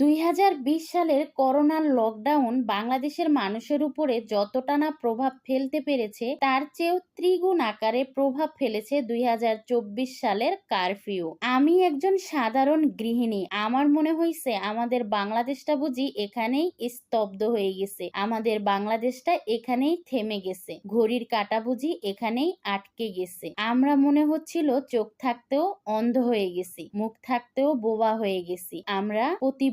দুই হাজার বিশ সালের করোনার লকডাউন বাংলাদেশের মানুষের উপরে যতটা না প্রভাব ফেলতে পেরেছে, তার চেয়েও ত্রিগুণ আকারে প্রভাব ফেলেছে দুই হাজার চব্বিশ সালের কারফিউ আমি একজন সাধারণ গৃহিণী। আমার মনে হয়েছে আমাদের বাংলাদেশটা বুঝি এখানেই স্তব্ধ হয়ে গেছে। আমাদের বাংলাদেশটা এখানেই থেমে গেছে। ঘড়ির কাটা বুঝি এখানেই আটকে গেছে। আমরা মনে হচ্ছিল চোখ থাকতেও অন্ধ হয়ে গেছি, মুখ থাকতেও বোবা হয়ে গেছি। আমরা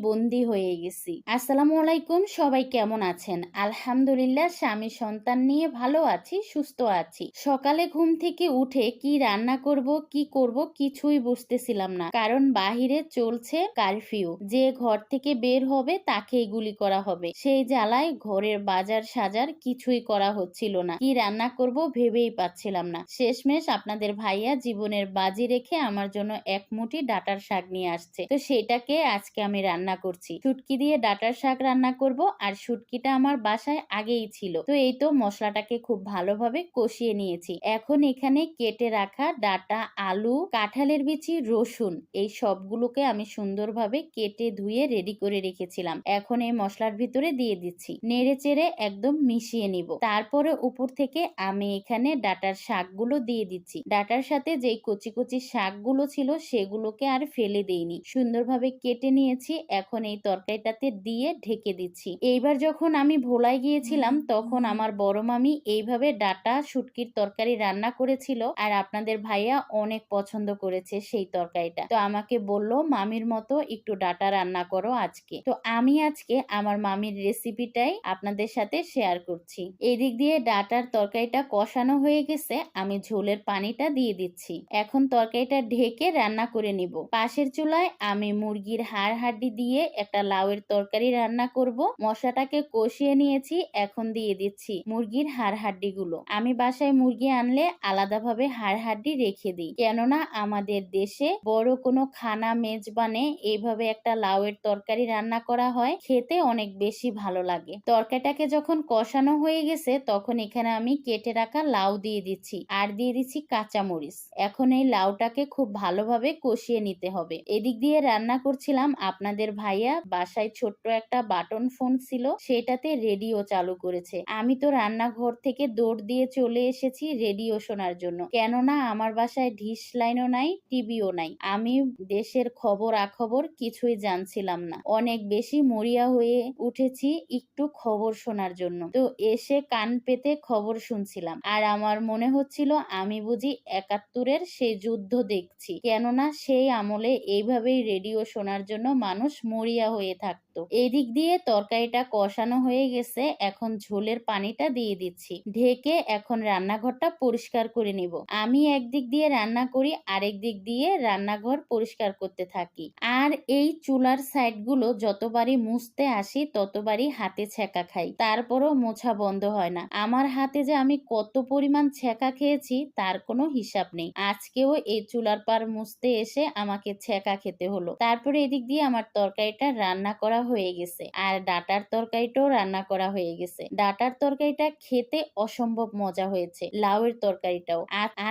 প্রতিবন্ধী হয়ে গেছি। আসসালামু আলাইকুম, সবাই কেমন আছেন? আলহামদুলিল্লাহ, স্বামী সন্তান নিয়ে ভালো আছি, সুস্থ আছি। সকালে ঘুম থেকে উঠে কি রান্না করব, কি করব কিছুই বুঝতেছিলাম না। কারণ বাহিরে চলছে কারফিউ। যে ঘর থেকে বের হবে, তাকেই গুলি করা হবে। সেই জ্বালায় ঘরের বাজার সাজার কিছুই করা হচ্ছিল না। কি রান্না করব ভেবেই পাচ্ছিলাম না। শেষমেশ আপনাদের ভাইয়া জীবনের বাজি রেখে আমার জন্য এক মুঠি ডাটার শাক নিয়ে আসছে। তো সেটাকে আজকে আমি রান্না করছি। শুটকি দিয়ে ডাটার শাক রান্না করব আর শুটকিটা আমার বাসায় আগেই ছিল। তো এই তো মশলাটাকে খুব ভালোভাবে কষিয়ে নিয়েছি। এখন এখানে কেটে রাখা ডাটা, আলু, কাঁঠালের বিচি, রসুন এই সবগুলোকে আমি সুন্দরভাবে কেটে ধুয়ে রেডি করে রেখেছিলাম। এখন এই মশলার ভিতরে দিয়ে দিচ্ছি। নেড়ে চেড়ে একদম মিশিয়ে নিব। তারপরে উপর থেকে আমি এখানে ডাটার শাকগুলো দিয়ে দিচ্ছি। ডাটার সাথে যেই কচি কচি শাকগুলো ছিল সেগুলোকে আর ফেলে দেইনি। সুন্দরভাবে কেটে নিয়েছি। এখন এই তরকারিটাতে দিয়ে ঢেকে দিচ্ছি। এইবার যখন আমি ভোলায় গিয়েছিলাম তখন আমার বড় মামি এইভাবে ডাটা শুটকির তরকারি রান্না করেছিল আর আপনাদের ভাইয়া অনেক পছন্দ করেছে সেই তরকারিটা। তো আমাকে বলল মামির মতো একটু ডাটা রান্না করো আজকে। তো আমি আজকে আমার মামির রেসিপিটাই আপনাদের সাথে শেয়ার করছি। এদিক দিয়ে ডাটার তরকারিটা কষানো হয়ে গেছে আমি ঝোলের পানিটা দিয়ে দিচ্ছি। এখন তরকারিটা ঢেকে রান্না করে নিব। পাশের চুলায় আমি মুরগির হাড় হাড্ডি দিয়ে একটা লাউয়ের তরকারি রান্না করব। মশলাটাকে কষিয়ে নিয়েছি, এখন দিয়ে দিচ্ছি মুরগির হাড় হাড্ডি গুলো আমি বাসায় মুরগি আনলে আলাদাভাবে হাড় হাড্ডি রেখে দিই। কেননা আমাদের দেশে বড় কোনো খানা মেজবানে এইভাবে একটা লাউয়ের তরকারি রান্না করা হয়, খেতে অনেক বেশি ভালো লাগে। তরকারিটাকে যখন কষানো হয়ে গেছে, তখন এখানে আমি কেটে রাখা লাউ দিয়ে দিচ্ছি। আর দিয়ে দিচ্ছি কাঁচামরিচ। এখন এই লাউটাকে খুব ভালোভাবে কষিয়ে নিতে হবে। এদিক দিয়ে রান্না করছিলাম, আপনাদের ভাইয়া বাসায় ছোট্ট একটা বাটন ফোন ছিল, সেটাতে রেডিও চালু করেছে। আমি তো রান্নাঘর থেকে দৌড় দিয়ে চলে এসেছি রেডিও শোনার জন্য। কেননা আমার বাসায় ঢিস লাইনও নাই, টিভিও নাই। আমি দেশের খবর আখবর কিছুই জানছিলাম না। অনেক বেশি মরিয়া হয়ে উঠেছি একটু খবর শোনার জন্য। তো এসে কান পেতে খবর শুনছিলাম। আর আমার মনে হচ্ছিল আমি বুঝি একাত্তরের সেই যুদ্ধ দেখছি। কেননা সেই আমলে এইভাবেই রেডিও শোনার জন্য মানুষ মরিয়া হয়ে থাকতো। এদিক দিয়ে তরকারিটা কষানো হয়ে গেছে, এখন ঝোলের পানিটা দিয়ে দিচ্ছি। ঢেকে এখন রান্নাঘরটা পরিষ্কার করে নিব। আমি একদিক দিয়ে রান্না করি, আরেক দিক দিয়ে রান্নাঘর পরিষ্কার করতে থাকি। আর এই চুলার সাইডগুলো যতবারই মুছতে আসি, ততবারই হাতে ছেঁকা খাই। তারপরও মোছা বন্ধ হয় না। আমার হাতে যে আমি কত পরিমাণ ছেঁকা খেয়েছি, তার কোনো হিসাব নেই। আজকেও এই চুলার পার মুছতে এসে আমাকে ছেঁকা খেতে হলো। তারপরে এদিক দিয়ে আমার তরকারিটা রান্না করা হয়ে গেছে। আর ডাটার তরকারিটাও রান্না করা হয়ে গেছে। ডাটার তরকারিটা খেতে অসম্ভব মজা হয়েছে, লাউয়ের তরকারিটাও।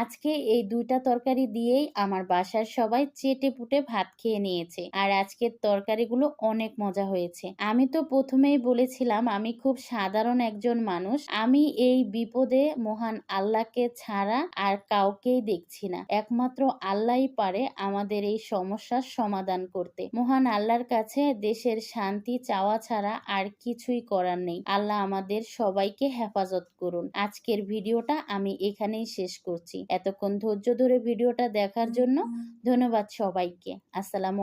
আজকে এই দুইটা তরকারি দিয়েই আমার বাসার সবাই চেটে পুটে ভাত খেয়ে নিয়েছে। আর আজকের তরকারিগুলো অনেক মজা হয়েছে। আমি তো প্রথমেই বলেছিলাম, আমি খুব সাধারণ একজন মানুষ। আমি এই বিপদে মহান আল্লাহকে ছাড়া আর কাউকেই দেখছি না। একমাত্র আল্লাহই পারে আমাদের এই সমস্যার সমাধান করতে। মহান আল্লাহর কাছে দেশের শান্তি চাওয়া ছাড়া আর কিছুই করার নেই। আল্লাহ আমাদের সবাইকে হেফাজত করুন। আজকের ভিডিওটা আমি এখানেই শেষ করছি। এতক্ষণ ধৈর্য ধরে ভিডিওটা দেখার জন্য ধন্যবাদ সবাইকে। আসসালামু